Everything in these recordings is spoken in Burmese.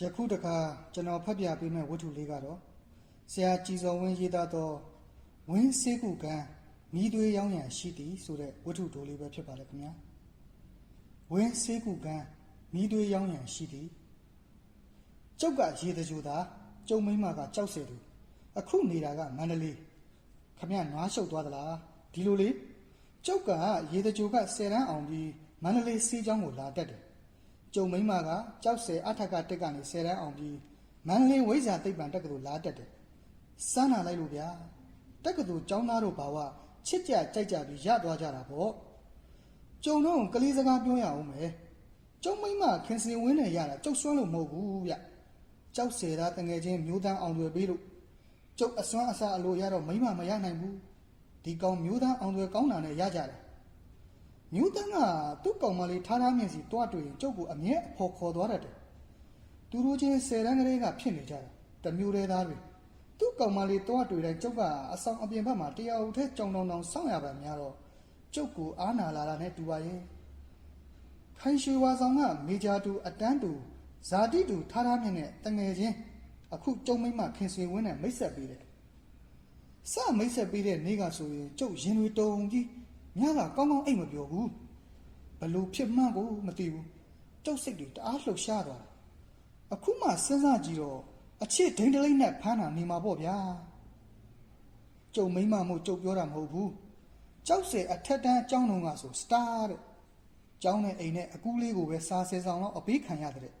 ယခုတခါကျွန်တော်ဖတ်ပြပေးမယ့်ဝတ္ထုလေးကတော့ဆရာကြည်စောဝင်းရေးသားသောဝင်းစေးကုကံမိသွေးရောင်းရန်ရှိသည်ဆိုတဲ့ဝတ္ထုတိုလေးပဲဖြစ်ပါလေခင်ဗျာဝင်းစေးကုကံမိသွေးရောင်းရန်ရှိသည်ကျုပ်ကရေတကြိုသာကျုံမိမကကြောက်စေသူအခုနေတာကမန္တလေးခမရနွားရှုပ်သွားသလားဒီလိုလေကျုပ်ကရေတကြိုက10တန်းအောင်ပြီးမန္တလေးစေးချောင်းကိုလာတက်တယ် ကျုံမိန်းမကကြောက်ဆယ်အထက်ကတက်ကနေ10တန်းအောင်ပြီးမန္တလေးဝိဇ္ဇာသိပ္ပံတက္ကသိုလ်လာတက်တယ်စမ်းနာလိုက်လို့ဗျာတက္ကသိုလ်ကျောင်းသားတို့ဘာဝချစ်ကြကြိုက်ကြပြီးရသွားကြတာပေါ့ကျုံတော့ကလေးစကားပြောရအောင်မယ်ကျုံမိန်းမခင်စင်ဝင်းနဲ့ရတာကျုပ်စွမ်းလို့မဟုတ်ဘူးဗျကြောက်ဆယ်သားတငယ်ချင်းမျိုးတန်းအောင်တွေပေးလို့ကျုပ်အစွမ်းအစအလိုရတော့မိန်းမမရနိုင်ဘူးဒီကောင်မျိုးတန်းအောင်တွေကောင်းတာနဲ့ရကြတယ် မြို့တန်းကသူ့ကောင်မလေးထားထားမြင်စီတွားတွေ့ရင်ကျုပ်ကိုအမြဲအဖော်ခေါ်သွားတတ်တယ်။သူတို့ချင်းဆယ်တန်းကလေးကဖြစ်နေကြတာတမျိုးတည်းသားတွေသူ့ကောင်မလေးတွားတွေ့တိုင်းကျုပ်ကအဆောင်အပြင်ဘက်မှာတရားဦးထဲကြောင်တောင်တောင်စောင့်ရပါများတော့ကျုပ်ကိုအားနာလာတာနဲ့တူပါရဲ့။ခိုင်ရွှေဝါဆောင်ကမေဂျာတူအတန်းတူဇာတိတူထားထားမြင်တဲ့တငယ်ချင်းအခုကျုံမိမ့်မခင်ဆွေဝင်းနဲ့မိတ်ဆက်ပေးတယ်။စမိတ်ဆက်ပေးတဲ့နေ့ကဆိုရင်ကျုပ်ရင်တွေတုံကြီး ညကကောင်းကောင်းအိတ်မပြောဘူးဘလို့ဖြစ်မှန်းကိုမသိဘူးကျုပ်စိတ်တွေတအားလှုပ်ရှားသွားတယ်အခုမှစဉ်းစားကြည့်တော့အချစ်ဒိန်တလိမ့်နဲ့ဖမ်းတာနေမှာပေါ့ဗျာကျုံမိမ့်မမို့ကျုပ်ပြောတာမဟုတ်ဘူးကြောက်စဲအထက်တန်းအကြောင်းလုံးကဆိုစတာတဲ့ကျောင်းနဲ့အိမ်နဲ့အကူလေးကိုပဲစားဆဲဆောင်တော့အပေးခံရတဲ့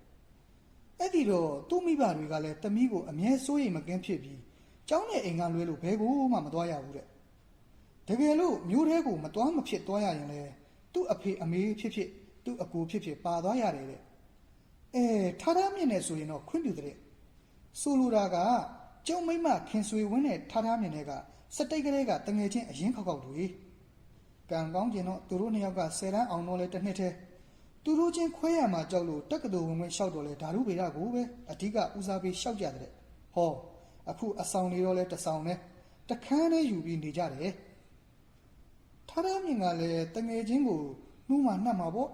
အဲ့ဒီတော့သူ့မိဘတွေကလည်းတမီးကိုအမြဲစိုးရိမ်မကင်းဖြစ်ပြီးကျောင်းနဲ့အိမ်ကလွဲလို့ဘဲကိုမှမသွားရဘူးတဲ့ တကယ်လို့မျိုးထဲကိုမသွားမဖြစ်သွားရရင်လေသူ့အဖေအမေဖြစ်ဖြစ်သူ့အကိုဖြစ်ဖြစ်ပါသွားရတယ်တဲ့အဲထားထားမြင့်နေဆိုရင်တော့ခွင့်ပြုတဲ့ဆိုလိုတာကကျုံမိမခင်ဆွေဝင်းနဲ့ထားထားမြင့်တဲ့ကစတိတ်ကလေးကတငယ်ချင်းအရင်ခောက်ခောက်တွေကံကောင်းကျင်တော့သူတို့နှစ်ယောက်ကဆယ်တန်းအောင်တော့လေတစ်နှစ်တည်းသူတို့ချင်းခွဲရမှာကြောက်လို့တက္ကသိုလ်ဝင်ဝင်လျှောက်တော့လဲဓာတုဗေဒကိုပဲအဓိကဦးစားပေးလျှောက်ကြတဲ့ဟောအခုအဆောင်နေတော့လဲတစ်ဆောင်နဲ့တခန်းနဲ့ယူပြီးနေကြတယ် ထားရမြင်ကလည်းတငယ်ချင်းကိုနှူးမှနှက်မှာပေါ့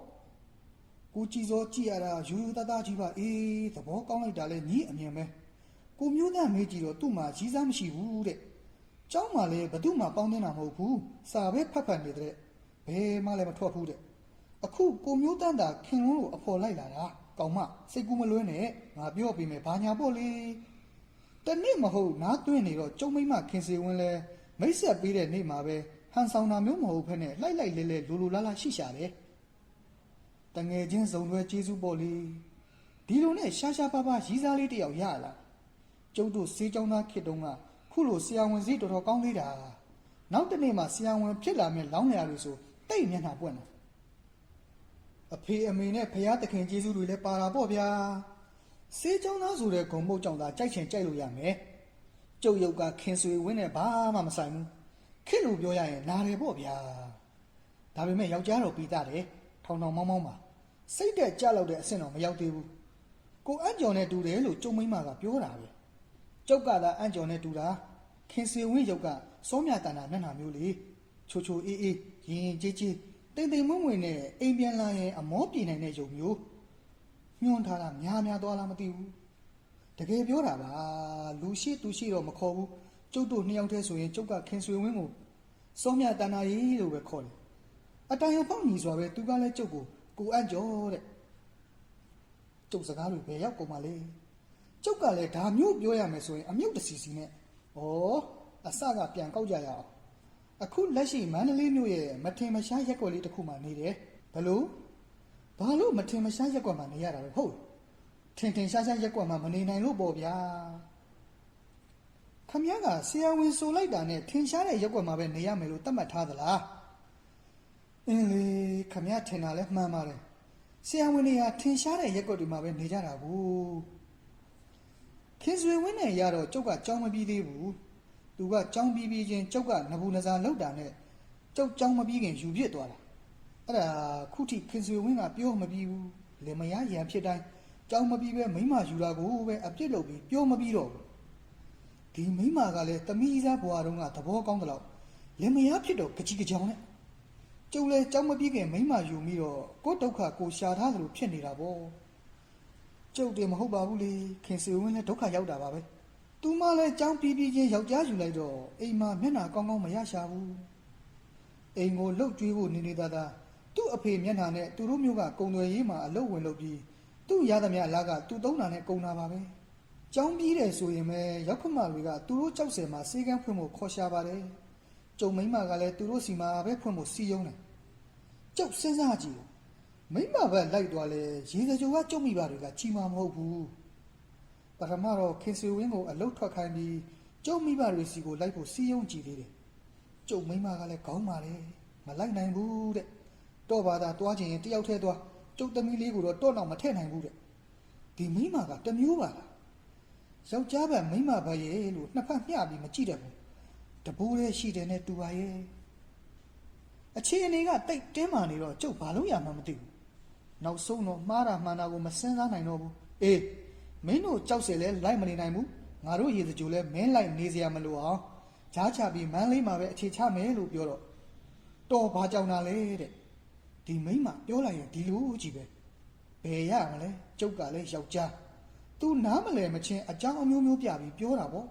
ကိုကြည်စောကြည်ရတာယူယူသားသားကြီးပါအေးသဘောကောင်းလိုက်တာလဲညီအမြင်ပဲကိုမျိုးသားမေးကြည့်တော့သူ့မှာကြီးစားမရှိဘူးတဲ့ကျောင်းမှာလည်းဘသူမှပေါင်းတင်တာမဟုတ်ဘူးစာပဲဖတ်ဖတ်နေတဲ့ဘယ်မှလည်းမထွက်ဘူးတဲ့အခုကိုမျိုးတန်းတာခင်လုံးကိုအဖော်လိုက်လာတာကောင်မစိတ်ကူးမလွန်းနဲ့ငါပြောပေးမယ်ဘာညာပေါ့လေတနေ့မဟုတ်နားသွင်းနေတော့ကျုံမိမခင်စီဝင်းလဲမိတ်ဆက်ပေးတဲ့နေ့မှာပဲ ဟန်ဆောင်တာမျိုးမဟုတ်ဖ ೇನೆ လိုက်လိုက်လဲလဲလိုလိုလားလားရှိရှာတယ်တငယ်ချင်းစုံတွဲကျေးဇူးပေါ့လေဒီလိုနဲ့ရှာရှာပါပါရီးစားလေးတစ်ယောက်ရလာကျုပ်တို့စေးကြောင်းသားခေတ်တုန်းကခုလိုဆရာဝန်စည်းတော်တော်ကောင်းလေးတာနောက်တစ်နေ့မှဆရာဝန်ဖြစ်လာမယ့်လောင်းလျာတွေဆိုတိတ်မျက်နှာပွင့်တယ်အဖေအမေနဲ့ဖယားသခင်ကျေးဇူးတွေလည်းပါတာပေါ့ဗျာစေးချောင်းသားဆိုတဲ့ဂုံမုတ်ကြောင့်သာကြိုက်ချင်ကြိုက်လို့ရမယ်ကျုပ်ရုပ်ကခင်ဆွေဝင်းနဲ့ဘာမှမဆိုင်ဘူး ခစ်လို့ပြောရရင်နားတယ်ပေါ့ဗျာဒါပေမဲ့ယောက်ျားတော့ပြီးသားတယ်ထောင်ထောင်မောင်းမောင်းပါစိတ်တက်ကြလောက်တဲ့အဆင့်တော့မရောက်သေးဘူးကိုအံ့ကျော်နဲ့တူတယ်လို့ကျုံမိမကပြောတာပဲကျုပ်ကသာအံ့ကျော်နဲ့တူတာခင်ဆွေဝင်းရုပ်ကစောမြတန်တာမျက်နှာမျိုးလေချိုချိုအေးအေးရင်ရင်ကြေးကြေးတိမ်တိမ်မွေ့မွေ့နဲ့အိမ်ပြန်လာရင်အမောပြေနိုင်တဲ့ယုံမျိုးညွှန်းထားတာများများသွားလားမသိဘူးတကယ်ပြောတာပါလူရှိသူရှိတော့မခေါ်ဘူး ကျုပ်တို့နှစ်ယောက်တည်းဆိုရင်ကျုပ်ကခင်ဆွေဝင်းကိုစောမြတန်နာရီလို့ပဲခေါ်တယ်အတိုင်အောင်ပေါက်ညီစွာပဲသူကလည်းကျုပ်ကိုကိုအံ့ကြောတဲ့ကျုပ်စကားတွေပဲရောက်ကုန်ပါလေကျုပ်ကလည်းဒါမျိုးပြောရမယ်ဆိုရင်အမြုပ်တစီစီနဲ့ဩအစကပြန်ကောက်ကြရအောင်အခုလက်ရှိမန္တလေးမြို့ရဲ့မထင်မရှားရက်ကွက်လေးတစ်ခုမှနေတယ်ဘလို့ဘာလို့မထင်မရှားရက်ကွက်မှနေရတာလဲဟုတ်ထင်ထင်ရှားရှားရက်ကွက်မှမနေနိုင်လို့ပေါ့ဗျာခ မည်းကဆရာဝန်ဆိုလိုက်တာနဲ့ထင်ရှားတဲ့ရက်ကွက်မှာပဲနေရမယ်လို့သတ်မှတ်ထားသလားအင်းလေခမည်းထင်တာလဲမှန်ပါတယ်ဆရာဝန်တွေကထင်ရှားတဲ့ရက်ကွက်တွေမှာပဲနေကြတာကိုခင်ဆွေဝင်းနဲ့ရတော့ကျုပ်ကကြောင်းမပြီးသေးဘူးသူကကြောင်းပြီးပြီးချင်းကျုပ်ကနဘူးနဇာလောက်တာနဲ့ကျုပ်ကြောင်းမပြီးခင်ယူပြစ်သွားတာအဲ့ဒါခုထိခင်ဆွေဝင်းကပြောမပြီးဘူးလေမယားရံဖြစ်တိုင်းကြောင်းမပြီးပဲမိမယူတာကိုပဲအပြစ်လုပ်ပြီးပြောမပြီးတော့ဘူး ဒီမိမကလည်းတမီးစားဘွားတုန်းကသဘောကောင်းတယ်လို့လေမယားဖြစ်တော့ကကြီးကကြောင်နဲ့ကျုပ်လည်းကြောင်းမပြီးခင်မိမယူပြီးတော့ကိုယ့်ဒုက္ခကိုရှာထားသလိုဖြစ်နေတာပေါ့ကျုပ်တင်မဟုတ်ပါဘူးလေခင်စေဝင်းလည်းဒုက္ခရောက်တာပါပဲသူမလည်းကြောင်းပြီးပြီးချင်းယောက်ျားယူလိုက်တော့အိမ်မှာမျက်နှာကောင်းကောင်းမရရှာဘူးအိမ်ကိုလှုပ်ကြွေးဖို့နေနေသားသားသူ့အဖေမျက်နှာနဲ့သူတို့မျိုးကကုံသွယ်ရေးမှာအလုပ်ဝင်လုပ်ပြီးသူ့ရသမျှအလားကသူ့သုံးတာနဲ့ကုံတာပါပဲ ကြောင်းပြီးတယ်ဆိုရင်ပဲရောက်ခမတွေကသူတို့ကြောက်စင်မှာစေကန်းဖွင့်ဖို့ခေါ်ရှာပါတယ်ကျုံမိန်းမကလည်းသူတို့စီမှာပဲဖွင့်ဖို့စီယုံတယ်ကြောက်စဉ်းစားကြည့်မိန်းမပဲလိုက်သွားလဲရေစကြိုကကြုံမိပါတွေကကြီးမှာမဟုတ်ဘူးပထမတော့ခင်ဆွေဝင်းကိုအလုတ်ထွက်ခိုင်းပြီးကျုပ်မိဘတွေစီကိုလိုက်ဖို့စီးရုံးကြည့်သေးတယ်။ကျုပ်မိမကလည်းခေါင်းပါလေမလိုက်နိုင်ဘူးတဲ့။တော့ပါသာတွားချင်ရင်တယောက်တည်းတွားကျုပ်သမီးလေးကိုတော့တော့တော့မထည့်နိုင်ဘူးတဲ့။ဒီမိမကတစ်မျိုးပါလား။ ယောက်ျားပဲမိမပဲရဲ့လို့နှစ်ဖက်မျှပြီးမကြည့်တတ်ဘူး။တပိုးလေးရှိတယ်နဲ့တူပါရဲ့။အခြေအနေကတိတ်တင်းမာနေတော့ကျုပ်ဘာလို့ရမှမသိဘူး။နောက်ဆုံးတော့မှားတာမှန်တာကိုမစင်စားနိုင်တော့ဘူး။အေးမင်းတို့ကြောက်စဲလဲလိုက်မနေနိုင်ဘူးငါတို့ရေစကြိုလဲမင်းလိုက်နေစရာမလိုအောင်ဂျားချပြီးမန်းလေးမှာပဲအခြေချမယ်လို့ပြောတော့တော်ဘာကြောင်တာလဲတဲ့ဒီမိန်းမပြောလိုက်ရင်ဒီလိုကြီးပဲဘယ်ရမလဲကျုပ်ကလည်းယောက်ျား သူနားမလဲမချင်းအကြောင်းအမျိုးမျိုးပြပြီးပြောတာပေါ့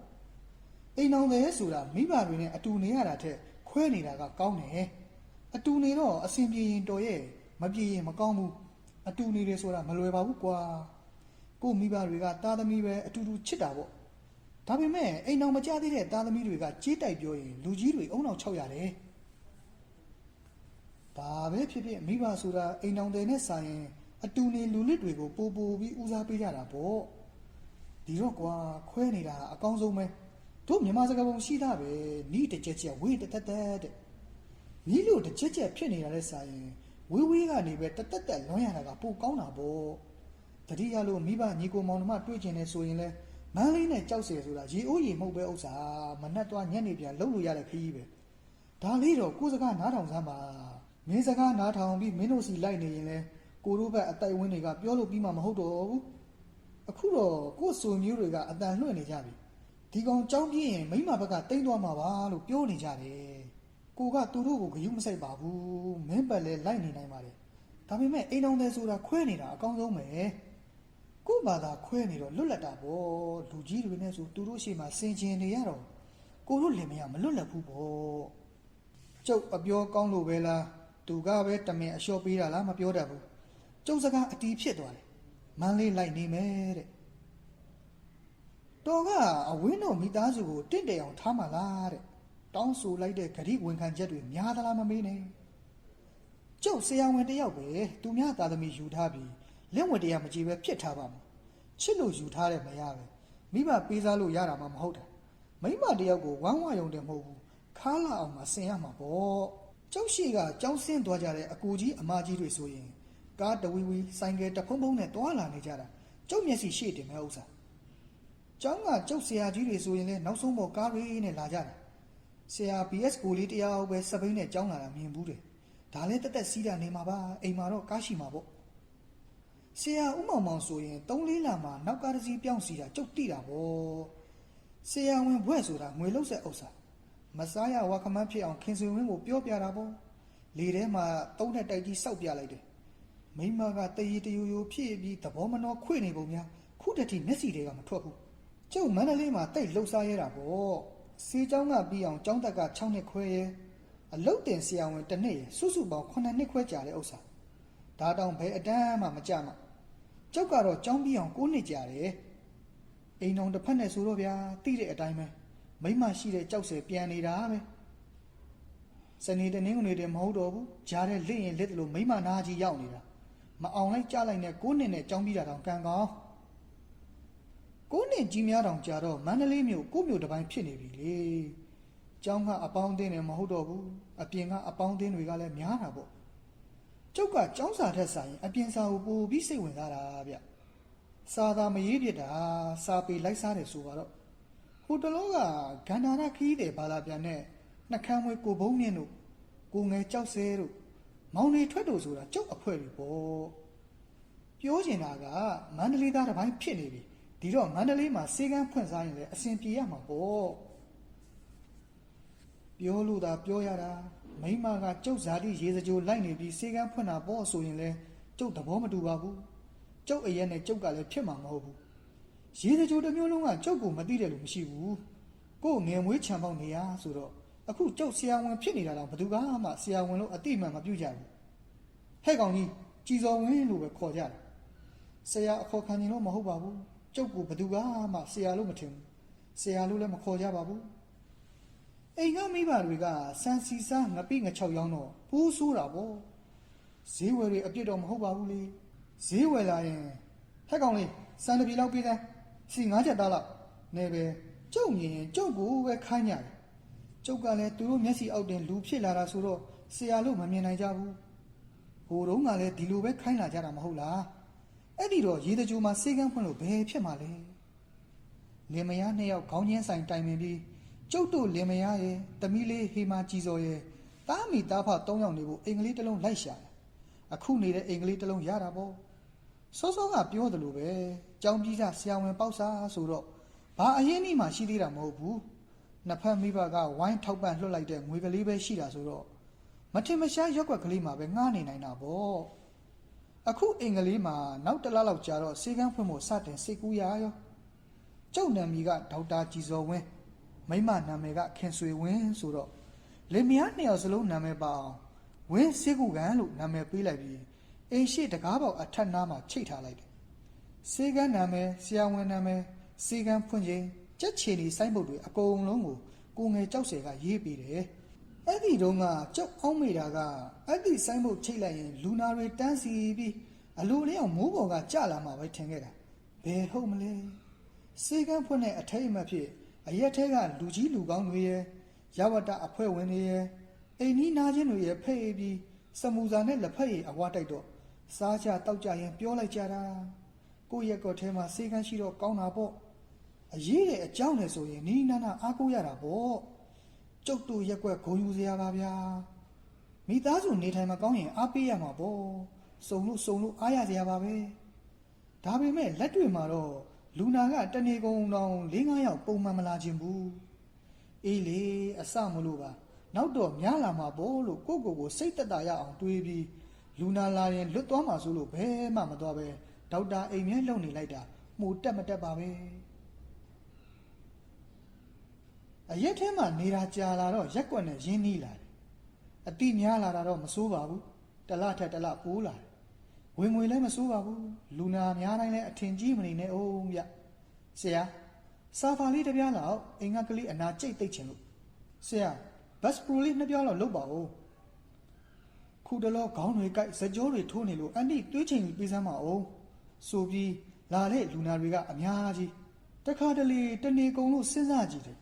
အိမ်အောင်တယ်ဆိုတာမိဘတွေနဲ့အတူနေရတာထက်ခွဲနေတာကကောင်းတယ်အတူနေတော့အဆင်ပြေရင်တော်ရဲ့မပြေရင်မကောင်းဘူးအတူနေတယ်ဆိုတာမလွယ်ပါဘူးကွာကို့မိဘတွေကသားသမီးပဲအတူတူချစ်တာပေါ့ဒါပေမဲ့အိမ်အောင်မကြသေးတဲ့သားသမီးတွေကကြေးတိုက်ပြောရင်လူကြီးတွေအုံနောက်၆ရတယ်ဘာပဲဖြစ်ဖြစ်မိဘဆိုတာအိမ်အောင်တယ်နဲ့ဆိုင်ရင်အတူနေလူလစ်တွေကိုပို့ပို့ပြီးဦးစားပေးကြတာပေါ့ ဒီတော့ကွာခွဲနေတာအကောင်းဆုံးပဲတို့မြန်မာစကားပုံရှိတာပဲနီးတစ်ချက်ချက်ဝေးတက်တက်တက်တဲ့နီးလို့တစ်ချက်ချက်ဖြစ်နေတာလဲဆိုင်ရင်ဝေးဝေးကနေပဲတက်တက်တက်လွန်ရတာကပိုကောင်းတာပေါ့ တတိယလို့မိဘညီကိုမောင်နှမတွေ့ကျင်နေဆိုရင်လဲမန်းလေးနဲ့ကြောက်เสียဆိုတာရေအိုးရေမှုတ်ပဲဥစ္စာမနှက်သွားညက်နေပြန်လှုပ်လို့ရတဲ့ခရီးပဲဒါလေးတော့ကိုယ်စကားနားထောင်စမ်းပါမင်းစကားနားထောင်ပြီးမင်းတို့စီလိုက်နေရင်လဲကိုတို့ဘက်အတိုက်ဝင်းတွေကပြောလို့ပြီးမှမဟုတ်တော့ဘူး အခုတော့ကိုယ်ဆိုမျိုးတွေကအတန်လွှင့်နေကြပြီဒီကောင်ကြောင်းပြင်းရင်မိမဘက်ကတိမ့်သွားမှာပါလို့ပြောနေကြတယ်ကိုကသူတို့ကိုဂယုမဆိုင်ပါဘူးမင်းဘက်လဲလိုက်နေနိုင်ပါတယ်ဒါပေမဲ့အိမ်တော်တယ်ဆိုတာခွဲနေတာအကောင်းဆုံးပဲကို့ဘာသာခွဲနေတော့လွတ်လပ်တာပေါ့လူကြီးတွေနဲ့ဆိုသူတို့ရှိမှစင်ကျင်နေရတော့ကိုတို့လင်မယားမလွတ်လပ်ဘူးပေါ့ကျုပ်အပြောကောင်းလို့ပဲလားသူကပဲတမင်အလျှော့ပေးတာလားမပြောတတ်ဘူးကျုပ်စကားအတီးဖြစ်သွားတယ် မန်းလေးလိုက်နေမယ်တဲ့တော်ကအဝင်းတော်မိသားစုကိုတင့်တယ်အောင်ထားမှလားတဲ့တောင်းဆိုလိုက်တဲ့ဂရိဝန်ခံချက်တွေများသလားမမေးနဲ့ကျုပ်ဆရာဝန်တစ်ယောက်ပဲသူများသားသမီးယူထားပြီးလက်ဝင်တရားမကြည့်ပဲပြစ်ထားပါမယ်ချစ်လို့ယူထားတယ်မရပဲမိဘပေးစားလို့ရတာမှမဟုတ်တာမိမတယောက်ကိုဝမ်းဝရုံတယ်မဟုတ်ဘူးခါလာအောင်မဆင်ရမှာပေါ့ကျောက်ရှိကကြောင်းဆင်းသွားကြတဲ့အကူကြီးအမကြီးတွေဆိုရင် ကားတဝီဝီဆိုင်ကယ်တဖုံဖုံနဲ့တွာလာနေကြတာကျောက်မျက်စိရှေ့တင်မဲ့ဥစ္စာကျောင်းကကျောက်ဆရာကြီးတွေဆိုရင်လည်းနောက်ဆုံးပေါ်ကားတွေနဲ့လာကြတာဆရာ BS ကိုလေးတရားပဲစပိန်နဲ့ကျောင်းလာတာမြင်ဘူးတယ်ဒါလည်းတက်တက်စီးတာနေမှာပါအိမ်မှာတော့ကားရှိမှာပေါ့ဆရာဥမောင်မောင်ဆိုရင်၃လေးလာမှာနောက်ကားတစ်စီးပြောင်းစီတာကြုတ်တိတာဗောဆရာဝင်ဘွဲ့ဆိုတာငွေလုံးဆက်ဥစ္စာမစားရဝါခမန်းဖြစ်အောင်ခင်စင်ဝင်းကိုပြောပြတာဗောလေထဲမှာသုံးတဲ့တိုက်ကြီးစောက်ပြလိုက်တယ် မိမကတရီတယူယူဖြစ်ပြီးသဘောမနှောခွေနေပုံများခုတတိမျက်စီတွေကမထွက်ဘူးကျုပ်မန္တလေးမှာတိတ်လှုပ်ရှားရတာဗောစေเจ้าကပြီးအောင်ကျောင်းတက်က6နှစ်ခွဲရဲအလုတ်တင်ဆရာဝန်တစ်နှစ်ရဲစုစုပေါင်း9နှစ်ခွဲကြာတဲ့ဥစ္စာဒါတောင်ဘယ်အတန်းမှမကြမှာ ကျောက်ကတော့ကြောင်းပြီးအောင်ကိုးနှစ်ကြာတယ်အိမ်တော်တစ်ဖက်နဲ့ဆိုတော့ဗျာတိတဲ့အတိုင်းပဲမိမရှိတဲ့ကြောက်စဲပြန်နေတာပဲစနေတနင်္ဂနွေတည်းမဟုတ်တော့ဘူးကြားတဲ့လက်ရင်လက်တလို့မိမနာကြီးရောက်နေတာ မအောင်လိုက်ကြလိုက်နဲ့ကိုးနှစ်နဲ့ကြောင်းပြီးတာတောင်ကံကောင်းကိုးနှစ်ကြီးများတောင်ကြာတော့မန္တလေးမြို့ကိုမြို့တစ်ပိုင်းဖြစ်နေပြီလေကျောင်းကအပေါင်းအသင်းနဲ့မဟုတ်တော့ဘူးအပြင်ကအပေါင်းအသင်းတွေကလည်းများတာပေါ့ကျုပ်ကចောင်းစာထက်ဆိုင်အပြင်စာကိုပို့ပြီးစိတ်ဝင်စားတာဗျစာသာမရေးပြစ်တာစာပေလိုက်စားတယ်ဆိုပါတော့ဟိုတလောကဂန္ဓာရခီးတယ်ဘာလာပြန်နဲ့နှကမ်းမွေးကိုဘုံမြင့်တို့ကိုငယ်ကြောက်စဲတို့ မောင်နေထွက်တို့ဆိုတာကျုပ်အဖွဲတွေပေါ့ပြောချင်တာကမန္တလေးသားတစ်ပိုင်းဖြစ်နေပြီဒီတော့မန္တလေးမှာစေကန်းဖွင့်စားရင်လည်းအစဉ်ပြေရမှာပေါ့ပြောလို့သာပြောရတာမိမကကျုပ်ဇာတိရေစကြိုလိုက်နေပြီးစေကန်းဖွင့်တာပေါ့ဆိုရင်လဲကျုပ်သဘောမတူပါဘူးကျုပ်အရက်နဲ့ကျုပ်ကလည်းဖြစ်မှာမဟုတ်ဘူးရေစကြိုတစ်မျိုးလုံးကကျုပ်ကိုမသိတယ်လို့မရှိဘူးကို့ငယ်မွေးချံပေါက်နေရဆိုတော့ အခုကျုပ်ဆရာဝန်ဖြစ်နေတာတော့ဘယ်သူကမှဆရာဝန်လို့အတိအမှန်မပြုတ်ကြဘူးဟဲ့ကောင်ကြီးကြည်စော်ဝင်းလို့ပဲခေါ်ကြတယ်ဆရာအခေါ်ခံရင်တော့မဟုတ်ပါဘူးကျုပ်ကိုဘယ်သူကမှဆရာလို့မထင်ဘူးဆရာလို့လည်းမခေါ်ကြပါဘူးအိမ်ကမိဘတွေကစံစီစားငပိငချောက်ရောင်းတော့ပူးဆိုးတာပေါ့ဈေးဝယ်တွေအပြစ်တော့မဟုတ်ပါဘူးလေဈေးဝယ်လာရင်ဟက်ကောင်လေးစံတစ်ပြေလောက်ပေးတဲ့စီငါးချက်သားလောက်နေပဲကျုပ်မြင်ရင်ကျုပ်ကိုပဲခိုင်းကြတယ် ကျုပ်ကလည်းသူတို့မျက်စိအောက်တင်လူဖြစ်လာတာဆိုတော့ဆရာလို့မမြင်နိုင်ကြဘူးဟိုတုန်းကလည်းဒီလိုပဲခိုင်းလာကြတာမဟုတ်လားအဲ့ဒီတော့ရေတကြိုမှာစေကန်းဖွင့်လို့ဘယ်ဖြစ်မှာလဲလင်မယားနှစ်ယောက်ခေါင်းချင်းဆိုင်တိုင်ပင်ပြီးကျုပ်တို့လင်မယားရဲ့တမီးလေးဟေမာကြည်စော်ရဲ့တားမီတားဖသုံးယောက်နေဖို့အင်္ဂလိပ်တစ်လုံးလိုက်ရှာတယ်အခုနေတဲ့အင်္ဂလိပ်တစ်လုံးရတာပေါ့စောစောကပြောသလိုပဲကြောင်းပြီးစားဆရာဝန်ပေါက်စားဆိုတော့ဘာအရင်นี่မှရှိသေးတာမဟုတ်ဘူး နှစ်ဖက်မိဘကဝိုင်းထောက်ပံ့လွှတ်လိုက်တဲ့ငွေကလေးပဲရှိတာဆိုတော့မထင်မရှားရက်ွက်ကလေးမှာပဲငှားနေနိုင်တာပေါ့အခုအင်္ဂလိပ်မှာနောက်တစ်လလောက်ကြာတော့စေကန်းဖွင့်ဖို့စတင်စိတ်ကူးရရောကျုပ်နာမည်ကဒေါက်တာကြည်စော်ဝင်းမိမနာမည်ကခင်ဆွေဝင်းဆိုတော့လင်မယားနှစ်ယောက်စလုံးနာမည်ပါအောင်ဝင်းစေကူကန်လို့နာမည်ပေးလိုက်ပြီးအိမ်ရှိတကားပေါက်အထက်နားမှာချိတ်ထားလိုက်တယ်စေကန်းနာမည်ဆရာဝန်နာမည်စေကန်းဖွင့်ခြင်း ကြက်ချီနီစိုင်းပုတ်တွေအကုန်လုံးကိုကိုငယ်ကြောက်စဲကရေးပေးတယ်အဲ့ဒီတုန်းကကျုပ်အောင်းမိတာကအဲ့ဒီစိုင်းပုတ်ချိတ်လိုက်ရင်လူနာတွေတန်းစီပြီးအလိုလျောက်မိုးပေါ်ကကြလာမှာပဲထင်ခဲ့တာဘယ်ဟုတ်မလဲစေကန်းဖွင့်တဲ့အထိတ်အမှတ်ဖြစ်အရက်ထဲကလူကြီးလူကောင်းတွေရဲ့ရဝတ္တအဖွဲ့ဝင်တွေရဲ့အိမ်နီးနာချင်းတွေရဲ့ဖဲ့ပြီးစမူစာနဲ့လက်ဖက်ရည်အဝတိုက်တော့စားကြတောက်ကြရင်ပြောလိုက်ကြတာကိုယ့်ရက်ကော့ထဲမှာစေကန်းရှိတော့ကောင်းတာပေါ့ အရေးတဲ့အကြောင်းနဲ့ဆိုရင်နီးနားနာအားကိုးရတာပေါ့ကျုပ်တို့ရက်ကွက်ဂုံယူစရာပါဗျာမိသားစုနေထိုင်မကောင်းရင်အားပေးရမှာပေါ့စုံလို့စုံလို့အားရစရာပါပဲဒါပေမဲ့လက်တွေမှာတော့လူနာကတနေကုန်တောင်၄၅ယောက်ပုံမှန်မလာခြင်းဘူးအေးလေအစမလို့ပါနောက်တော့များလာမှာပေါ့လို့ကိုယ့်ကိုယ်ကိုစိတ်သက်သာရအောင်တွေးပြီးလူနာလာရင်လွတ်သွားမှာဆိုလို့ဘယ်မှမသွားပဲဒေါက်တာအိမ်မြဲလုံနေလိုက်တာမှုတက်မတက်ပါပဲ အရက်ထဲမှာနေတာကြာလာတော့ရက်ကွက်နဲ့ရင်းနှီးလာတယ်အတိများလာတာတော့မစိုးပါဘူးတလထက်တလပိုးလာတယ်ဝင်ငွေလည်းမစိုးပါဘူးလူနာများတိုင်းလည်းအထင်ကြီးမနေနဲ့အောင်ဗျဆရာစာဖာလေးတစ်ပြားလောက်အိမ်ကကလေးအနာကြိတ်သိပ်ချင်လို့ဆရာဘတ်စပရိုလေးနှစ်ပြားလောက်လုပ်ပါဦးခုတလောခေါင်းတွေကြိုက်စကြောတွေထိုးနေလို့အန်တီတွေးချိန်ပြီးစမ်းပါအောင်ဆိုပြီးလာတဲ့လူနာတွေကအများကြီးတခါတလေတနေကုန်လို့စဉ်းစားကြည့်တယ်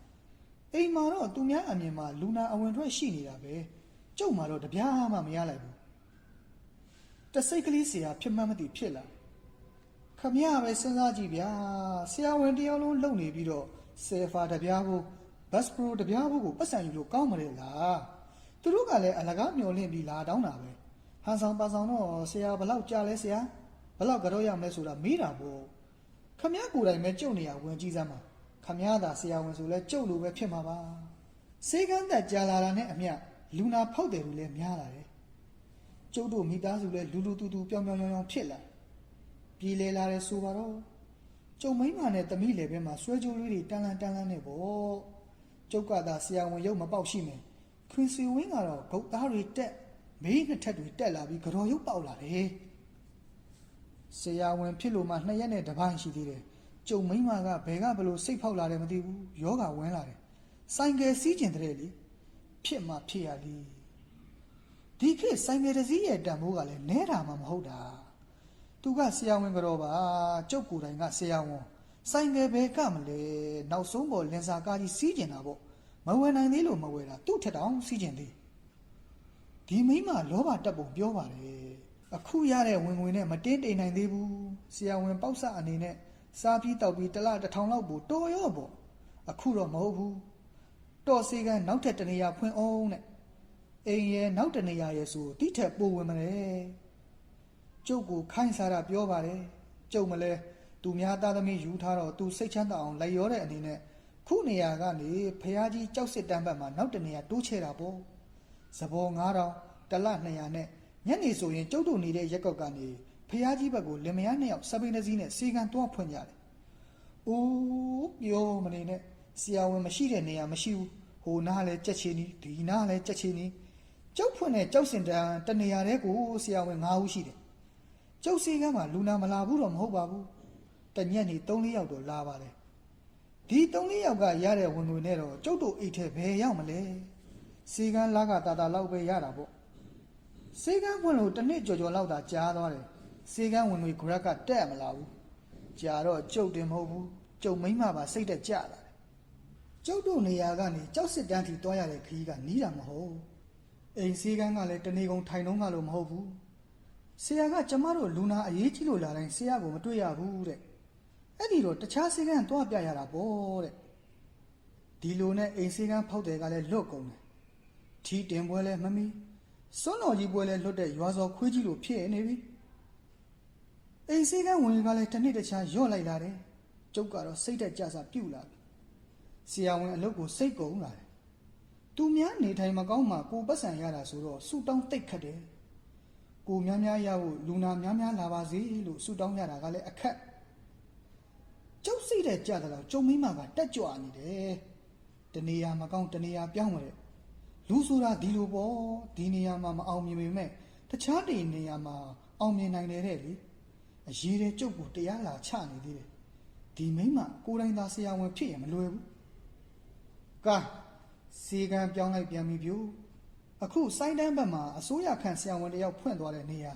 အိမ်မှာတော့သူများအမြင်မှာလူနာအဝင်ထွက်ရှိနေတာပဲကျုပ်မှာတော့တပြားမှမရလိုက်ဘူးတစိတ်ကလေးဆရာဖြစ်မှန်းမသိဖြစ်လာခမရပဲစဉ်းစားကြည့်ဗျာဆရာဝန်တယောက်လုံးလုံနေပြီးတော့ဆယ်ဖာတပြားဖို့ဘတ်စပရိုတပြားဖို့ကိုပတ်စံယူလို့ကောင်းမလဲလားသူတို့ကလည်းအလကားမျောလင့်ပြီးလာတောင်းတာပဲဟန်ဆောင်ပါဆောင်တော့ဆရာဘလောက်ကြာလဲဆရာဘလောက်ကြောက်ရမလဲဆိုတာမေးတာပေါ့ခမရကိုယ်တိုင်ပဲကြုံနေရဝင်ကြည့်စမ်းပါ ခမရသာဆရာဝန်ဆိုလဲကြုံလို့ပဲဖြစ်မှာပါစေကန်းသက်ကြာလာတာနဲ့အမျှလူနာဖောက်တယ်လို့လည်းများလာတယ်ကျုပ်တို့မိသားစုလည်းလူလူတူတူပြောင်ပြောင်ပြောင်ပြောင်ဖြစ်လာပြည်လေလာတယ်ဆိုပါတော့ကျုံမိန်းမနဲ့တမိလေဘဲမှာဆွဲကြိုးလေးတွေတန်းလန်းတန်းလန်းနဲ့ပေါ့ကျုပ်ကသာဆရာဝန်ရုပ်မပေါက်ရှိမယ်ခွင်စီဝင်းကတော့ဂုတ်သားတွေတက်မေးနှစ်ထက်တွေတက်လာပြီးကြော်ရုပ်ပေါက်လာတယ်ဆရာဝန်ဖြစ်လို့မှနှစ်ရက်နဲ့တစ်ပိုင်းရှိသေးတယ် ကျုံမိန်းမကဘယ်ကဘလို့စိတ်ဖောက်လာတယ်မသိဘူးယောဂဝင်လာတယ်ဆိုင်ကယ်စီးကျင်တဲ့လေဖြစ်မှဖြစ်ရလीဒီခေတ်ဆိုင်ငယ်တစ်စီးရဲ့တန်ဖိုးကလည်းနဲတာမှမဟုတ်တာသူကဆရာဝန်ကြောပါကျုပ်ကိုယ်တိုင်ကဆရာဝန်ဆိုင်ငယ်ပဲကမလဲနောက်ဆုံးပေါ်လင်စာကားကြီးစီးကျင်တာပေါ့မဝယ်နိုင်သေးလို့မဝယ်တာသူ့ထက်တောင်စီးကျင်သေးဒီမိမလောဘတက်ပုံပြောပါတယ်အခုရတဲ့ဝင်ငွေနဲ့မတင်းတိမ်နိုင်သေးဘူးဆရာဝန်ပေါက်ဆအနေနဲ့ စားပြီးတောက်ပြီးတစ်လတစ်ထောင်လောက်ပို့တော်ရောပေါ့အခုတော့မဟုတ်ဘူးတော်စေကနောက်ထပ်တနေရာဖွင့်အောင်တဲ့အိမ်ရဲ့နောက်တနေရာရဲ့ဆိုတိထက်ပိုဝင်မလဲကျုပ်ကိုခိုင်းစားတာပြောပါတယ်ကျုပ်မလဲသူများသားသမီးယူထားတော့သူစိတ်ချမ်းသာအောင်လိုက်ရောတဲ့အနေနဲ့ခုနေရာကနေဖះကြီးကြောက်စစ်တန်းဘက်မှာနောက်တနေရာတိုးချဲတာပေါ့သဘော9000တစ်လ200နဲ့ညနေဆိုရင်ကျုပ်တို့နေတဲ့ရက်ကောက်ကနေ ဖះကြီးဘက်ကိုလင်မယားနှစ်ယောက်စပိန်တစ်စီးနဲ့စီကံတွားဖွင့်ကြတယ်။အိုးပြောမနေနဲ့ဆရာဝန်မရှိတဲ့နေရာမရှိဘူး။ဟိုနားလဲကြက်ချီနီဒီနားလဲကြက်ချီနီကျောက်ဖွင့်တဲ့ကျောက်စင်တန်းတနေရာတဲ့ကိုဆရာဝန်၅ဦးရှိတယ်။ကျောက်စီကံမှာလူနာမလာဘူးတော့မဟုတ်ပါဘူး။တညက်နေ၃၄ယောက်တော့လာပါတယ်။ဒီ၃၄ယောက်ကရတဲ့ဝင်ငွေနဲ့တော့ကျုပ်တို့အိတ်ထဲဘယ်ရောက်မလဲ။စီကံလာကတာတာလောက်ပဲရတာပေါ့။စေကန်းဝင်လို့တစ်နှစ်ကြော်ကြော်လောက်သာကြားသွားတယ် စေကန်းဝင်လို့ဂရက်ကတက်မလာဘူးကြာတော့ကျုပ်တင်မဟုတ်ဘူးကျုပ်မိမ့်မပါစိတ်တက်ကြလာတယ်ကျုပ်တို့နေရာကနေကြောက်စစ်တန်းထီတွားရတဲ့ခရီးကနီးတာမဟုတ်အိမ်စေကန်းကလည်းတနေကုန်ထိုင်တော့ကလို့မဟုတ်ဘူးဆရာကကျမတို့လူနာအရေးကြီးလို့လာတိုင်းဆရာကိုမတွေ့ရဘူးတဲ့အဲ့ဒီတော့တခြားစေကန်းတွားပြရတာပေါ့တဲ့ဒီလိုနဲ့အိမ်စေကန်းဖောက်တယ်ကလည်းလွတ်ကုန်တယ်ထီတင်ပွဲလဲမမီစွန်းတော်ကြီးပွဲလဲလွတ်တဲ့ရွာစော်ခွေးကြီးလိုဖြစ်နေပြီ အိမ်စည်းကန်းဝင်ကလည်းတစ်နှစ်တခြားရော့လိုက်လာတယ်ကျုပ်ကတော့စိတ်တက်ကြစားပြုတ်လာပြီဆရာဝန်အလုပ်ကိုစိတ်ကုန်လာတယ်သူများနေထိုင်မကောင်းမှကိုပတ်စံရတာဆိုတော့ဆူတောင်းတိတ်ခတ်တယ်ကိုများများရဖို့လူနာများများလာပါစေလို့ဆူတောင်းရတာကလည်းအခက်ကျုပ်စိတ်တဲ့ကြတယ်တော့ကျုံမိမကတက်ကြွနေတယ်တနေရာမကောင်းတနေရာပြောင်းမတဲ့လူဆိုတာဒီလိုပေါ့ဒီနေရာမှာမအောင်မြင်ပေမဲ့တခြားတေနေရာမှာအောင်မြင်နိုင်တယ်တဲ့လေ အရေးတဲ့ကျုပ်ကိုတရားလာချနေသေးတယ်ဒီမိမကိုယ်တိုင်သာဆရာဝန်ဖြစ်ရင်မလွယ်ဘူးကဲစီကံပြောင်းလိုက်ပြန်ပြီပြူအခုစိုင်းတန်းဘက်မှာအစိုးရခန့်ဆရာဝန်တယောက်ဖွင့်သွားတဲ့နေရာ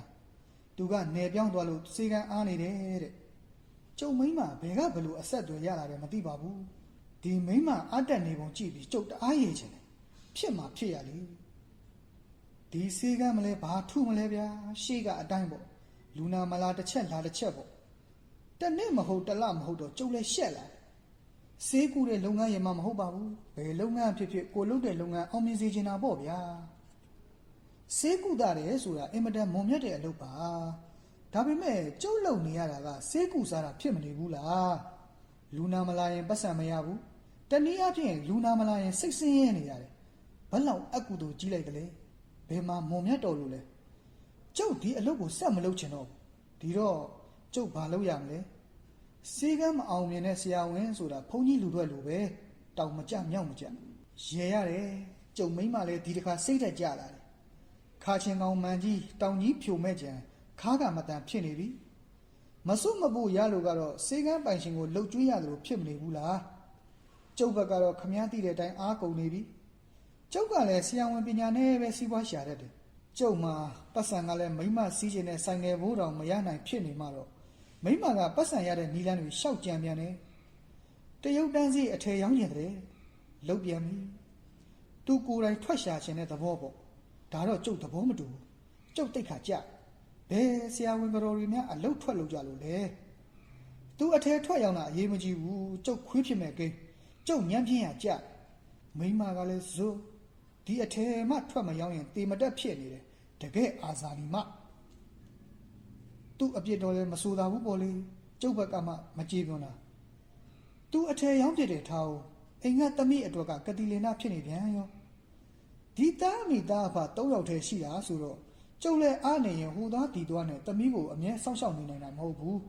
သူကနေပြောင်းသွားလို့စီကံအားနေတယ်တဲ့ကျုပ်မိမဘယ်ကဘလို့အဆက်အသွယ်ရလာတယ်မသိပါဘူးဒီမိမအတက်နေပုံကြည့်ပြီးကျုပ်တအားရည်ချင်တယ်ဖြစ်မှာဖြစ်ရလေဒီစေကမ်းမလဲဘာထုမလဲဗျာရှေ့ကအတိုင်းပေါ့ လူနာမလာတစ်ချက်လာတစ်ချက်ပေါ့တနေ့မဟုတ်တလမဟုတ်တော့ကျုပ်လဲရှက်လာတယ်စေးကူတဲ့လုပ်ငန်းရမှာမဟုတ်ပါဘူးဘယ်လုပ်ငန်းဖြစ်ဖြစ်ကိုလုပ်တဲ့လုပ်ငန်းအောင်မြင်စေချင်တာပေါ့ဗျာစေးကူတာတယ်ဆိုတာအင်မတန်မွန်မြတ်တဲ့အလုပ်ပါဒါပေမဲ့ကျုပ်လုံနေရတာကစေးကူစားတာဖြစ်မနေဘူးလားလူနာမလာရင်ပတ်စံမရဘူးတနည်းအားဖြင့်လူနာမလာရင်စိတ်ဆင်းရဲနေရတယ်ဘယ်လောက်အကူတူကြီးလိုက်တယ်လေဘယ်မှာမုံမြတ်တော်လို့လဲ ကျုပ်ဒီအလုပ်ကိုဆက်မလုပ်ချင်တော့ဘူးဒီတော့ကျုပ်ဘာလုပ်ရမလဲစေကမ်းမအောင်မြင်တဲ့ဆရာဝန်ဆိုတာဘုန်းကြီးလူတွေလိုပဲတောင်မကြမြောက်မကြရေရတယ်ကျုံမိမ့်မလည်းဒီတစ်ခါစိတ်သက်ကြလာတယ်ခါချင်းကောင်မန်ကြီးတောင်ကြီးဖြိုမဲ့ကြံခါကမတန်ဖြစ်နေပြီမစွမဖို့ရလို့ကတော့စေကမ်းပိုင်ရှင်ကိုလှုပ်ကျွေးရတယ်လို့ဖြစ်မနေဘူးလားကျုပ်ဘက်ကတော့ခမားတိတဲ့အတိုင်းအားကုန်နေပြီကျုပ်ကလည်းဆရာဝန်ပညာနဲ့ပဲစီးပွားရှာတတ်တယ်။ ကျုပ်မှာပတ်စံကလည်းမိမစီးခြင်းနဲ့ဆိုင်ငယ်ဘိုးတော်မရနိုင်ဖြစ်နေမှတော့မိမကပတ်စံရတဲ့နီလန်းတွေရှောက်ကြံပြန်တယ်။တရုတ်တန်းစီအထည်ရောင်းကျင်တဲ့လုတ်ပြန်ပြီ။သူကိုယ်တိုင်ထွက်ရှာခြင်းတဲ့သဘောပေါ့။ဒါတော့ကျုပ်သဘောမတူဘူး။ကျုပ်တိတ်ခါကြ။ဘယ်ဆရာဝန်ကတော်တွေများအလုတ်ထွက်လို့ကြလို့လဲ။သူအထဲထွက်ရောက်တာအရေးမကြီးဘူးကျုပ်ခွေးဖြစ်မဲ့ကိန်းကျုပ်ညံပြင်းရကြမိန်းမကလည်းဇို့ဒီအထဲမှထွက်မရောက်ရင်တေမတက်ဖြစ်နေတယ် တကယ်အာဇာနည်မသူ့အပြစ်တော်လည်းမဆိုးတာဘူးပေါ့လေကျုပ်ဘက်ကမှမကြေပွန်တာသူအထဲရောက်ပြတဲ့ထားအောင်အိမ်ကတမိအတွက်ကကတိလင်နာဖြစ်နေပြန်ရောဒီသားမိသားအဖ၃ယောက်တည်းရှိတာဆိုတော့ကျုပ်လည်းအားနေရင်ဟိုသားတီသွားနဲ့တမိကိုအမြဲစောင့်ရှောက်နေနိုင်တာမဟုတ်ဘူး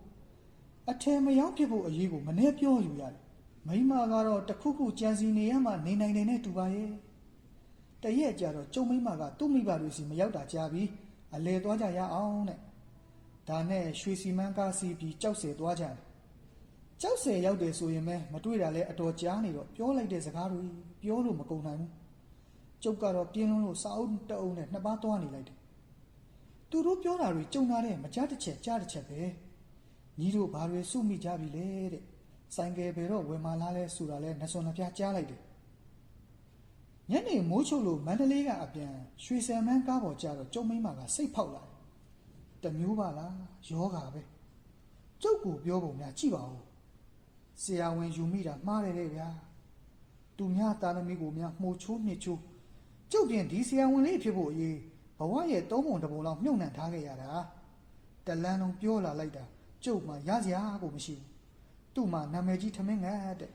အထယ်မရောက်ဖြစ်ဖို့အရေးကိုမနှဲပြောယူရတယ်။မိမကတော့တခုခုကြံစီနေရမှနေနိုင်တယ်နဲ့တူပါရဲ့။ တရက်ကြတော့ကျုံမိမကသူ့မိဘတွေစီမရောက်တာကြာပြီ။အလဲသွားကြရအောင်တဲ့။ဒါနဲ့ရွှေစီမန်းကားစီပြီးကြောက်စဲသွားကြတယ်။ကြောက်စဲရောက်တယ်ဆိုရင်ပဲမတွေ့တာလဲအတော်ကြားနေတော့ပြောလိုက်တဲ့စကားတွေပြောလို့မကုန်နိုင်ဘူး။ကျုပ်ကတော့ပြင်းလုံးလို့စာအုပ်တအုပ်နဲ့နှစ်ပါးသွားနေလိုက်တယ်။သူတို့ပြောတာတွေကြုံလာတဲ့မကြားတစ်ချက်ကြားတစ်ချက်ပဲ။ညီတို့ဘာတွေစုမိကြပြီလဲတဲ့ဆိုင်ကယ်ဘယ်တော့ဝယ်မလာလဲဆိုတာလဲနှစွန်နှပြကြားလိုက်တယ် ညနေမိုးချုပ်လို့မန္တလေးကအပြန်ရွှေဆယ်မန်းကားပေါ်ကျတော့ကျုံမိမကစိတ်ဖောက်လာတယ်တမျိုးပါလားယောဂါပဲကျုပ်ကိုပြောပုံများကြည့်ပါဦးဆရာဝန်ယူမိတာမှားတယ်လေဗျာသူများတာသမီကိုများမှုချိုးနှစ်ချိုးကျုပ်ပြင်ဒီဆရာဝန်လေးဖြစ်ဖို့အရေးဘဝရဲ့သုံးပုံတစ်ပုံလောက်မြုပ်နှံထားခဲ့ရတာတလန်းလုံးပြောလာလိုက်တာကျုပ်မှရစရာကိုမရှိဘူးသူ့မှာနာမည်ကြီးထမင်းငတ်တဲ့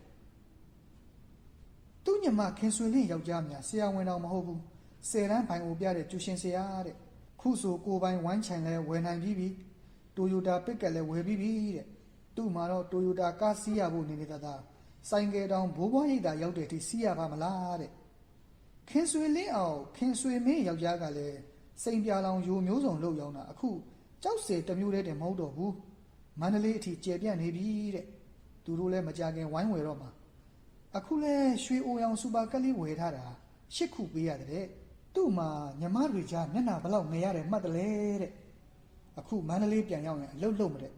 သူ့ညမခင်ဆွေလင်းယောက်ျားများဆရာဝန်တော်မဟုတ်ဘူးဆယ်တန်းပိုင်အိုပြတဲ့ကျူရှင်ဆရာတဲ့ခုဆိုကိုယ်ပိုင်ဝိုင်းချိုင်လဲဝယ်နိုင်ပြီးပြီတိုယိုတာပစ်ကက်လည်းဝယ်ပြီးပြီတဲ့သူ့မှာတော့တိုယိုတာကားစီးရဖို့နေနေတသာဆိုင်ကယ်တောင်ဘိုးဘွားရိတ်တာရောက်တဲ့အထိစီးရပါမလားတဲ့ခင်ဆွေလင်းအောင်ခင်ဆွေမင်းယောက်ျားကလည်းစိန်ပြာလောင်ယိုမျိုးစုံလုပ်ရောင်းတာအခုကြောက်စဲတစ်မျိုးတည်းတည်းမဟုတ်တော့ဘူးမန္တလေးအထိကျယ်ပြန့်နေပြီတဲ့သူတို့လည်းမကြခင်ဝိုင်းဝယ်တော့မှာ အခုလဲရွှေအိုရောင်စူပါကက်လေးဝယ်ထားတာရှစ်ခုပေးရတယ်တဲ့သူ့မှာညီမတွေကြားမျက်နှာဘလောက်နေရတယ်မှတ်တယ်လေတဲ့အခုမန္တလေးပြန်ရောက်ရင်အလုတ်လုတ်မတဲ့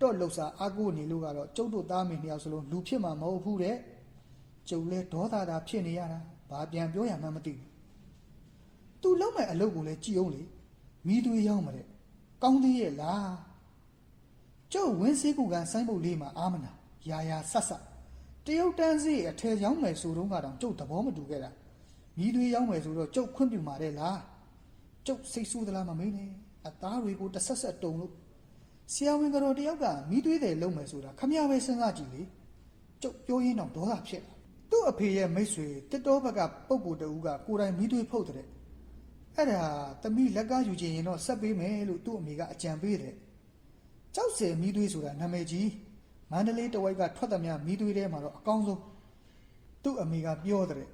တော့လှုပ်စားအာကိုနေလို့ကတော့ကျုပ်တို့သားမင်းနှစ်ယောက်စလုံးလူဖြစ်မှာမဟုတ်ဘူးတဲ့ကျုပ်လဲဒေါသတာဖြစ်နေရတာဘာပြန်ပြောရမှန်းမသိဘူးသူလုံးမဲ့အလုတ်ကိုလည်းကြည်အောင်လေမိသွေးရောက်မတဲ့ကောင်းသေးရဲ့လားကျုပ်ဝင်းစည်းကူကဆိုင်းပုတ်လေးမှာအာမနာယာယာဆက်ဆက် တရုတ်တန်းစီအထယ်ရောက်မယ်ဆိုတော့ကတော့ကျုပ်သဘောမတူခဲ့တာမိသွေးရောက်မယ်ဆိုတော့ကျုပ်ခွင့်ပြုမှာတဲ့လားကျုပ်စိတ်ဆိုးသလားမမင်းနဲ့အသားတွေကိုတစ်ဆက်ဆက်တုံလို့ဆရာဝန်ကတော့တယောက်ကမိသွေးတယ်လုံးမယ်ဆိုတာခမရပဲစဉ်းစားကြည့်လေကျုပ်ပြောရင်းတော့ဒေါသဖြစ်လာသူ့အဖေရဲ့မိတ်ဆွေတစ်တော်ဘက်ကပုံကိုယ်တူကကိုယ်တိုင်မိသွေးဖုတ်တဲ့အဲ့ဒါသမီးလက်ကယူချင်ရင်တော့ဆက်ပေးမယ်လို့သူ့အမေကအကြံပေးတယ်ကြောက်စယ်မီးသွေးဆိုတာနာမည်ကြီး မန္တလေးတဝိုက်ကထွက်သမျှမီးသွေးထဲမှာတော့အကောင်းဆုံးသူ့အမေကပြောတဲ့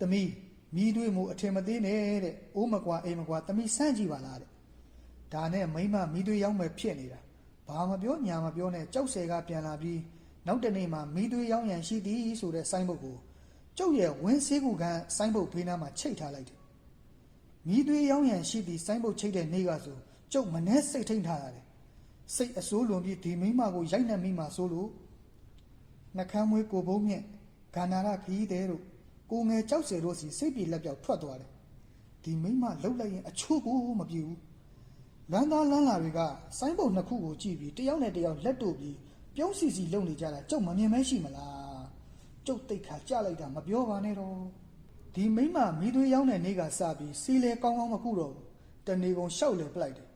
တမီးမီးသွေးမို့အထင်မသေးနဲ့တဲ့အိုးမကွာအိမ်မကွာတမီးစမ်းကြည့်ပါလားတဲ့ဒါနဲ့မိမမီးသွေးရောက်မယ်ဖြစ်နေတာဘာမပြောညာမပြောနဲ့ကြောက်စယ်ကပြန်လာပြီးနောက်တနေ့မှမီးသွေးရောက်ရန်ရှိသည်ဆိုတဲ့ဆိုင်းဘုတ်ကိုကျုပ်ရဲ့ဝင်းစည်းကူကဆိုင်းဘုတ်ဖေးနားမှာချိတ်ထားလိုက်တယ်မိသွေးရောင်းရန်ရှိသည့်စိုင်းပုတ်ချိတ်တဲ့နေ့ကဆိုကျုပ်မနှဲစိတ်ထိန်ထားရတယ် စိတ်အစိုးလွန်ပြီးဒီမိမကိုရိုက်နှက်မိမှဆိုလို့နှကမ်းမွေးကိုဘုံမြင့်ဂန္နာရခရီးတဲ့တို့ကိုငယ်ကြောက်စဲတို့စီစိတ်ပြေလက်ပြောက်ထွက်သွားတယ်ဒီမိမလှုပ်လိုက်ရင်အချို့ကိုမပြေဘူးလမ်းသားလမ်းလာတွေကစိုင်းပုတ်နှစ်ခုကိုကြည့်ပြီးတယောက်နဲ့တယောက်လက်တို့ပြီးပြုံးစီစီလုံနေကြတာကျုပ်မမြင်မဲရှိမလားကျုပ်တိတ်ခါကြလိုက်တာမပြောပါနဲ့တော့ဒီမိမမီးသွေးရောင်းတဲ့နေ့ကစပြီးစီလေကောင်းကောင်းမကုတော့ဘူးတနေကုန်ရှောက်လေပလိုက်တယ်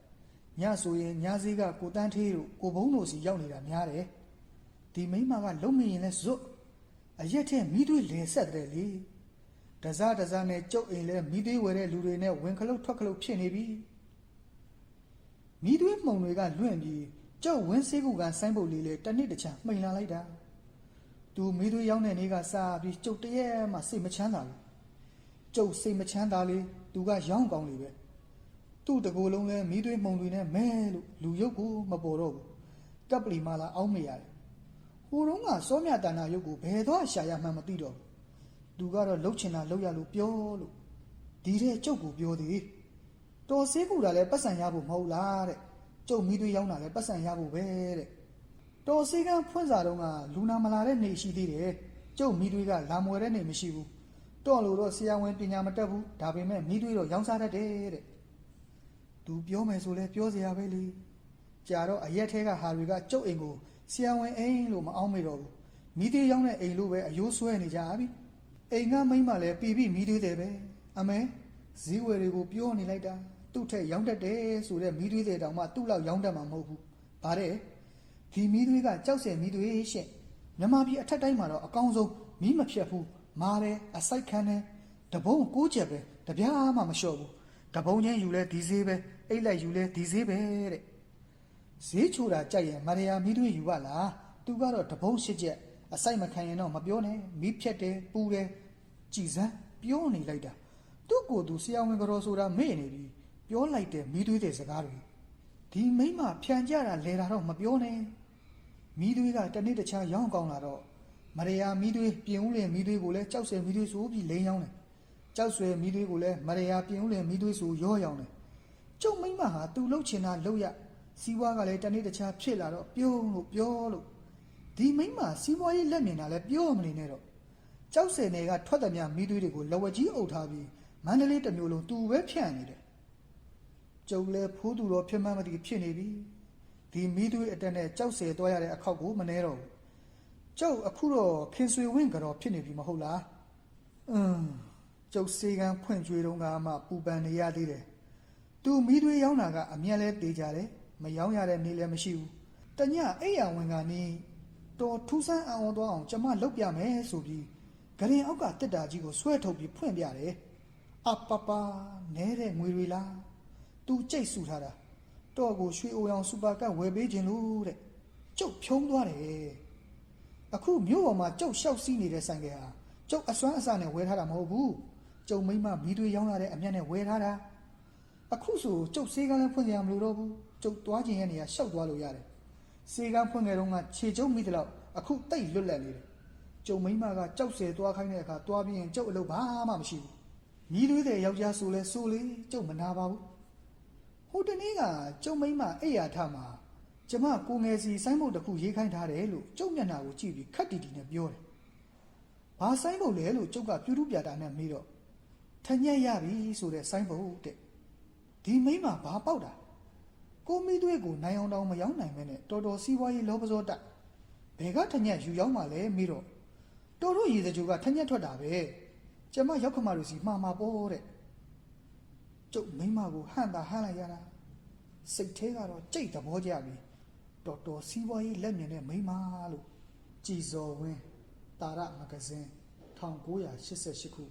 ညဆိုရင်ညစည်းကကိုတန်းသေးတို့ကိုဘုံတို့စီရောက်နေတာများတယ်ဒီမိမကလုံးမရင်လဲဇွတ်အရက်ထဲမီးသွေးလဲဆက်တဲ့လေတစားတစားနဲ့ကျုပ်အိမ်လဲမီးသွေးဝယ်တဲ့လူတွေနဲ့ဝင်ခလုတ်ထွက်ခလုတ်ဖြစ်နေပြီမီးသွေးမှုံတွေကလွင့်ပြီးကျုပ်ဝင်းစေးကူကဆိုင်းပုတ်လေးလဲတစ်နှစ်တစ်ချမ်းမှိန်လာလိုက်တာသူမီးသွေးရောင်းတဲ့နေ့ကစပြီးကျုပ်တရက်မှစိတ်မချမ်းသာဘူးကျုပ်စိတ်မချမ်းသာလေသူကရောင်းကောင်းလေပဲ သူ့တကူလုံးလဲမီးသွေးမှုံတွေနဲ့မဲလို့လူရုပ်ကိုမပေါ်တော့ဘူးကပ်ပလီမာလာအောင်းမေရတယ်ဟိုတုန်းကစောမြတန်နာရုပ်ကိုဘယ်တော့ရှာရမှန်းမသိတော့ဘူးသူကတော့လှုပ်ချင်တာလှုပ်ရလို့ပြောလို့ဒီတဲ့ကျုပ်ကိုပြောသေးတော်စေးကူတာလဲပတ်စံရဖို့မဟုတ်လားတဲ့ကျုပ်မီးသွေးရောင်းတာလဲပတ်စံရဖို့ပဲတဲ့တော်စေးကဖွင့်စာတုန်းကလူနာမလာတဲ့နေရှိသေးတယ်ကျုပ်မီးသွေးကလာမွယ်တဲ့နေမရှိဘူးတော့လို့တော့ဆရာဝန်ပညာမတတ်ဘူးဒါပေမဲ့မိသွေးတော့ရောင်းစားတတ်တယ်တဲ့ သူပြောမယ်ဆိုလဲပြောစရာပဲလေကြာတော့အရက်ထဲကဟာတွေကကျုပ်အိမ်ကိုဆရာဝန်အိမ်လို့မအောင်မေတော့ဘူးမိသွေးရောင်းတဲ့အိမ်လို့ပဲအယိုးဆွဲနေကြပြီအိမ်ကမိန်းမလည်းပြီပြီမိသွေးတယ်ပဲအမေဈေးဝယ်တွေကိုပြောနေလိုက်တာသူ့ထက်ရောင်းတတ်တယ်ဆိုတဲ့မိသွေးတယ်တောင်မှသူ့လောက်ရောင်းတတ်မှာမဟုတ်ဘူးဗါတဲ့ဒီမိသွေးကကြောက်စင်မိသွေးရှင့်မြမပြည်အထက်တိုင်းမှာတော့အကောင်းဆုံးမိမဖြတ်ဘူးမာတယ်အစိုက်ခန်းတယ်တပုံးကိုးချက်ပဲတပြားမှမလျှော့ဘူး တပုံးချင်းယူလဲဒီဈေးပဲအိတ်လိုက်ယူလဲဒီဈေးပဲတဲ့ဈေးချိုတာကြိုက်ရင်မရယာမီးသွေးယူပါလားသူကတော့တပုံးရှစ်ချက်အစိုက်မခံရင်တော့မပြောနဲ့မီးဖြတ်တယ်ပူတယ်ကြည်စမ်းပြောနေလိုက်တာသူ့ကိုယ်သူဆရာဝန်ကတော်ဆိုတာမေ့နေပြီပြောလိုက်တယ်မီးသွေးတဲ့စကားတွေဒီမိမဖြန်ကြတာလဲတာတော့မပြောနဲ့မီးသွေးကတစ်နေ့တစ်ခြားရောင်းကောင်းလာတော့မရယာမီးသွေးပြင်ဦးလင်မီးသွေးကိုလည်းကြောက်ဆွဲမီးသွေးဆိုပြီးလိန်ရောင်းတယ်။ ကြောက်ဆွဲမီးသွေးကိုလည်းမရယာပြင်ဦးလင်မီးသွေးဆိုရောရောင်းတယ်။ကျုံမိမဟာသူလှုပ်ချင်တာလှုပ်ရစီးပွားကလည်းတနေ့တခြားဖြစ်လာတော့ပြုံးလို့ပြောလို့ဒီမိမစီးပွားရေးလက်မြင်တာလည်းပြောမနေနဲ့တော့ကြောက်စဲနယ်ကထွက်သည်များမီးသွေးတွေကိုလဝကြီးအုပ်ထားပြီးမန္တလေးတစ်မျိုးလုံးသူပဲဖြန့်နေတယ်။ကျုံလည်းဖိုးသူတော်ဖြစ်မှန်းမသိဖြစ်နေပြီ။ဒီမီးသွေးအတက်နဲ့ကြောက်စဲသွားရတဲ့အခောက်ကိုမနှဲတော့ဘူးကျုပ်အခုတော့ခင်ဆွေဝင့်ကြောဖြစ်နေပြီမဟုတ်လားအင်း ကျုပ်စေကံဖွင့်ကြွေးတော့ကမှပူပန်နေရသေးတယ်သူမိသွေးရောင်းတာကအမျက်လဲတေးကြတယ်မရောင်းရတဲ့နေ့လည်းမရှိဘူးတညအိယာဝင်ကနီးတော်ထူးဆန်းအောင်သွားအောင်ကျမလုပ်ပြမယ်ဆိုပြီးဂရင်အောက်ကတစ်တာကြီးကိုဆွဲထုတ်ပြီးဖွင့်ပြတယ်အပပနဲတဲ့ငွေတွေလားသူကြိတ်ဆူထားတာတော့ကိုရွှေအိုရောင်စူပါကတ်ဝယ်ပေးခြင်းလို့တဲ့ကျုပ်ဖြုံးသွားတယ်အခုမြို့ပေါ်မှာကျုပ်ရှောက်စီးနေတဲ့ဆိုင်ကဟာကျုပ်အစွမ်းအစနဲ့ဝယ်ထားတာမဟုတ်ဘူး ကျုပ်မိမမီးသွေးရောင်းလာတဲ့အမျက်နဲ့ဝယ်ထားတာအခုဆိုကျုပ်စေးကန်းလည်းဖွင့်ကြရမလို့တော့ဘူးကျုပ်သွားခြင်းရဲ့နေရာရှောက်သွားလို့ရတယ်စေကန်းဖွင့်ကြတော့ကခြေကျုပ်မိတယ်လို့အခုတိတ်လွတ်လပ်နေတယ်ကျုပ်မိမကကြောက်စဲသွားခိုင်းတဲ့အခါသွားပြီးရင်ကျုပ်အလုပ်ဘာမှမရှိဘူးမီးသွေးတဲ့ယောက်ျားဆိုလဲဆိုလေကျုပ်မနာပါဘူးဟိုတနေ့ကကျုံမိမအိယာထမှာကျမကိုငယ်စီဆိုင်းဘုတ်တစ်ခုရေးခိုင်းထားတယ်လို့ကျုံမျက်နှာကိုကြည့်ပြီးခက်တီတီနဲ့ပြောတယ်။ဘာဆိုင်းဘုတ်လဲလို့ကျုပ်ကပြူတူပြတာနဲ့မေးတော့ ထညက်ရပြီဆိုတဲ့ဆိုင်းဘုတ်တဲ့။ဒီမိမဘာပေါက်တာကိုမိသွေးကိုနိုင်အောင်တောင်မရောက်နိုင်မဲနဲ့တော်တော်စီးပွားရေးလောပစောတက်ဘယ်ကထညက်ယူရောက်မှလဲမေးတော့တော်တို့ရည်စကြိုကထညက်ထွက်တာပဲ။ကျမရောက်ခမလို့စီမှားမှာပေါ့တဲ့။ကျုပ်မိမကိုဟန့်တာဟန့်လိုက်ရတာစိတ်သေးကတော့ကြိတ်သဘောကျပြီတော်တော်စီးပွားရေးလက်မြင်တဲ့မိန်းမလို့ကြည်စော်ဝင်းတာရမဂဇင်း1988ခု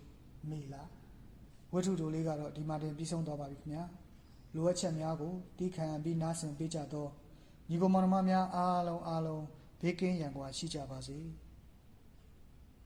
မေလ ဝတ္ထုတိုလေးကတော့ဒီမှာတင်ပြီးဆုံးသွားပါပြီခင်ဗျာလိုအပ်ချက်များကိုတီးခံပြီးနားဆင်ပေးကြတော့ညီကောင်မောင်နှမများအားလုံးအားလုံးဘေးကင်းရန်ကွာရှိကြပါစေ။